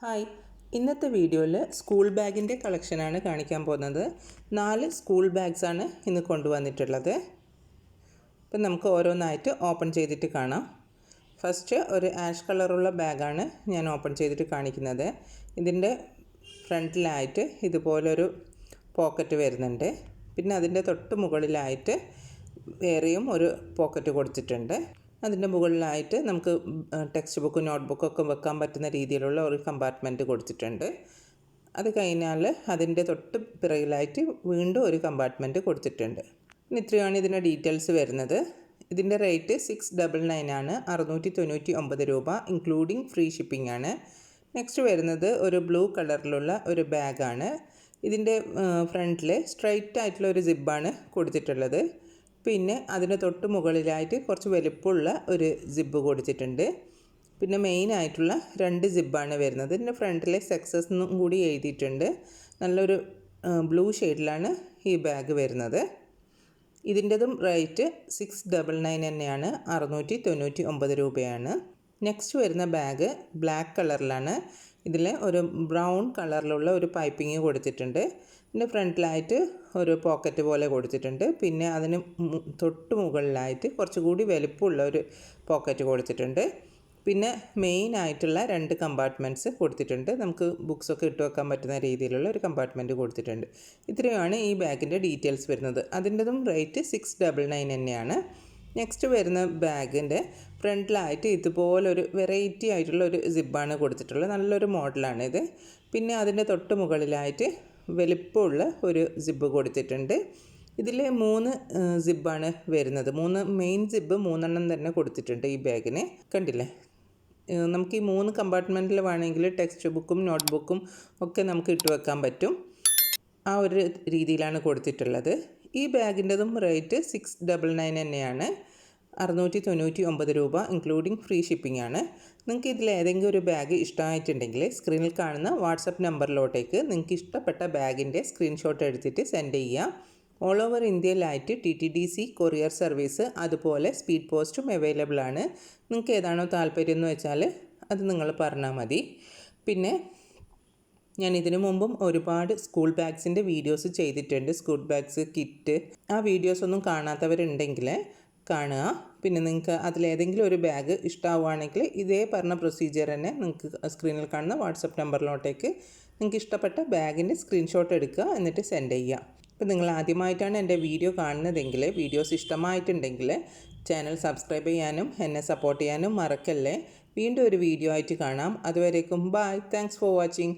Hi. ഇന്നത്തെ വീഡിയോയിൽ school ബാഗിന്റെ കളക്ഷനാണ് കാണിക്കാൻ പോകുന്നത്. നാല് സ്കൂൾ ബാഗ്സാണ് ഇന്ന് കൊണ്ടുവന്നിട്ടുള്ളത്. ഇപ്പം നമുക്ക് ഓരോന്നായിട്ട് ഓപ്പൺ ചെയ്തിട്ട് കാണാം. ഫസ്റ്റ് ഒരു ആഷ് കളറുള്ള ബാഗാണ് ഞാൻ ഓപ്പൺ ചെയ്തിട്ട് കാണിക്കുന്നത്. ഇതിന്റെ ഫ്രണ്ടിലായിട്ട് ഇതുപോലൊരു പോക്കറ്റ് വരുന്നുണ്ട്. പിന്നെ അതിന്റെ തൊട്ട് മുകളിലായിട്ട് വേറെയും ഒരു പോക്കറ്റ് കൊടുത്തിട്ടുണ്ട്. അതിന്റെ മുകളിലായിട്ട് നമുക്ക് ടെക്സ്റ്റ് ബുക്ക് നോട്ട് ബുക്കൊക്കെ വെക്കാൻ പറ്റുന്ന രീതിയിലുള്ള ഒരു കമ്പാർട്ട്മെന്റ് കൊടുത്തിട്ടുണ്ട്. അത് കഴിഞ്ഞാൽ അതിന്റെ തൊട്ട് പിറകിലായിട്ട് വീണ്ടും ഒരു കമ്പാർട്ട്മെന്റ് കൊടുത്തിട്ടുണ്ട്. ഇനി ഇത്രയാണ് ഇതിന്റെ ഡീറ്റെയിൽസ് വരുന്നത്. ഇതിന്റെ റേറ്റ് സിക്സ് ഡബിൾ നയൻ ആണ്. അറുന്നൂറ്റി തൊണ്ണൂറ്റി ഒമ്പത് രൂപ ഇൻക്ലൂഡിങ് ഫ്രീ ഷിപ്പിംഗ് ആണ്. നെക്സ്റ്റ് വരുന്നത് ഒരു ബ്ലൂ കളറിലുള്ള ഒരു ബാഗാണ് ഇതിന്റെ ഫ്രണ്ടിൽ സ്ട്രൈറ്റ് ആയിട്ടുള്ള ഒരു സിബ്ബാണ് കൊടുത്തിട്ടുള്ളത്. പിന്നെ അതിന് തൊട്ട് മുകളിലായിട്ട് കുറച്ച് വലുപ്പമുള്ള ഒരു സിബ്ബ് കൊടുത്തിട്ടുണ്ട്. പിന്നെ മെയിൻ ആയിട്ടുള്ള രണ്ട് സിബ്ബാണ് വരുന്നത്. ഇതിന്റെ ഫ്രണ്ടിലെ സക്സസ് എന്നും കൂടി എഴുതിയിട്ടുണ്ട്. നല്ലൊരു ബ്ലൂ ഷെയ്ഡിലാണ് ഈ ബാഗ് വരുന്നത്. ഇതിന്റെതും റേറ്റ് സിക്സ് ഡബിൾ നയൻ തന്നെയാണ്. അറുന്നൂറ്റി തൊണ്ണൂറ്റി ഒമ്പത് രൂപയാണ്. നെക്സ്റ്റ് വരുന്ന ബാഗ് ബ്ലാക്ക് കളറിലാണ് ഇതിൽ ഒരു ബ്രൗൺ കളറിലുള്ള ഒരു പൈപ്പിങ് കൊടുത്തിട്ടുണ്ട്. ഇതിന്റെ ഫ്രണ്ടിലായിട്ട് ഒരു പോക്കറ്റ് പോലെ കൊടുത്തിട്ടുണ്ട്. പിന്നെ അതിന് തൊട്ട് മുകളിലായിട്ട് കുറച്ചുകൂടി വലുപ്പമുള്ള ഒരു പോക്കറ്റ് കൊടുത്തിട്ടുണ്ട്. പിന്നെ മെയിൻ ആയിട്ടുള്ള രണ്ട് കമ്പാർട്ട്മെന്റ്സ് കൊടുത്തിട്ടുണ്ട്. നമുക്ക് ബുക്സൊക്കെ ഇട്ട് വെക്കാൻ പറ്റുന്ന രീതിയിലുള്ള ഒരു കമ്പാർട്ട്മെന്റ് കൊടുത്തിട്ടുണ്ട്. ഇത്രയുമാണ് ഈ ബാഗിന്റെ ഡീറ്റെയിൽസ് വരുന്നത്. അതിന്റെതും റേറ്റ് സിക്സ് ഡബിൾ നയൻ തന്നെയാണ്. നെക്സ്റ്റ് വരുന്ന ബാഗിന്റെ ഫ്രണ്ടിലായിട്ട് ഇതുപോലൊരു വെറൈറ്റി ആയിട്ടുള്ള ഒരു സിബാണ് കൊടുത്തിട്ടുള്ളത്. നല്ലൊരു മോഡലാണ് ഇത്. പിന്നെ അതിന്റെ തൊട്ട് മുകളിലായിട്ട് വലിപ്പമുള്ള ഒരു സിബ്ബ് കൊടുത്തിട്ടുണ്ട്. ഇതിൽ മൂന്ന് സിബ്ബാണ് വരുന്നത്. മൂന്ന് മെയിൻ സിബ്ബ് മൂന്നെണ്ണം തന്നെ കൊടുത്തിട്ടുണ്ട് ഈ ബാഗിന്. കണ്ടില്ലേ? നമുക്ക് ഈ മൂന്ന് കമ്പാർട്ട്മെന്റിൽ വേണമെങ്കിൽ ടെക്സ്റ്റ് ബുക്കും നോട്ട് ബുക്കും ഒക്കെ നമുക്ക് ഇട്ട് വെക്കാൻ പറ്റും. ആ ഒരു രീതിയിലാണ് കൊടുത്തിട്ടുള്ളത്. ഈ ബാഗിന്റെതും റേറ്റ് സിക്സ് ഡബിൾ നയൻ തന്നെയാണ്. അറുന്നൂറ്റി തൊണ്ണൂറ്റി ഒമ്പത് രൂപ ഇൻക്ലൂഡിംഗ് ഫ്രീ ഷിപ്പിംഗ് ആണ്. നിങ്ങൾക്ക് ഇതിൽ ഏതെങ്കിലും ഒരു ബാഗ് ഇഷ്ടമായിട്ടുണ്ടെങ്കിൽ സ്ക്രീനിൽ കാണുന്ന വാട്സപ്പ് നമ്പറിലോട്ടേക്ക് നിങ്ങൾക്ക് ഇഷ്ടപ്പെട്ട ബാഗിന്റെ സ്ക്രീൻഷോട്ട് എടുത്തിട്ട് സെൻഡ് ചെയ്യാം all over ഇന്ത്യയിലായിട്ട് T T D C courier service അതുപോലെ സ്പീഡ് പോസ്റ്റും അവൈലബിൾ ആണ്. നിങ്ങൾക്ക് ഏതാണോ താല്പര്യം എന്ന് വെച്ചാൽ അത് നിങ്ങൾ പറഞ്ഞാൽ മതി. പിന്നെ ഞാൻ ഇതിനു മുമ്പും ഒരുപാട് സ്കൂൾ ബാഗ്സിന്റെ വീഡിയോസ് ചെയ്തിട്ടുണ്ട്. സ്കൂൾ ബാഗ്സ് കിറ്റ് ആ വീഡിയോസ് ഒന്നും കാണാത്തവരുണ്ടെങ്കിൽ കാണുക. പിന്നെ നിങ്ങൾക്ക് അതിലേതെങ്കിലും ഒരു ബാഗ് ഇഷ്ടമാവുകയാണെങ്കിൽ ഇതേ പറഞ്ഞ പ്രൊസീജിയർ തന്നെ നിങ്ങൾക്ക് സ്ക്രീനിൽ കാണുന്ന വാട്സപ്പ് നമ്പറിലോട്ടേക്ക് നിങ്ങൾക്ക് ഇഷ്ടപ്പെട്ട ബാഗിന്റെ സ്ക്രീൻഷോട്ട് എടുക്കുക എന്നിട്ട് സെൻഡ് ചെയ്യുക. അപ്പോൾ നിങ്ങൾ ആദ്യമായിട്ടാണ് എന്റെ വീഡിയോ കാണുന്നതെങ്കിൽ വീഡിയോസ് ഇഷ്ടമായിട്ടുണ്ടെങ്കിൽ ചാനൽ സബ്സ്ക്രൈബ് ചെയ്യാനും എന്നെ സപ്പോർട്ട് ചെയ്യാനും മറക്കല്ലേ. വീണ്ടും ഒരു വീഡിയോ ആയിട്ട് കാണാം. അതുവരേക്കും ബൈ താങ്ക്സ് ഫോർ വാച്ചിങ്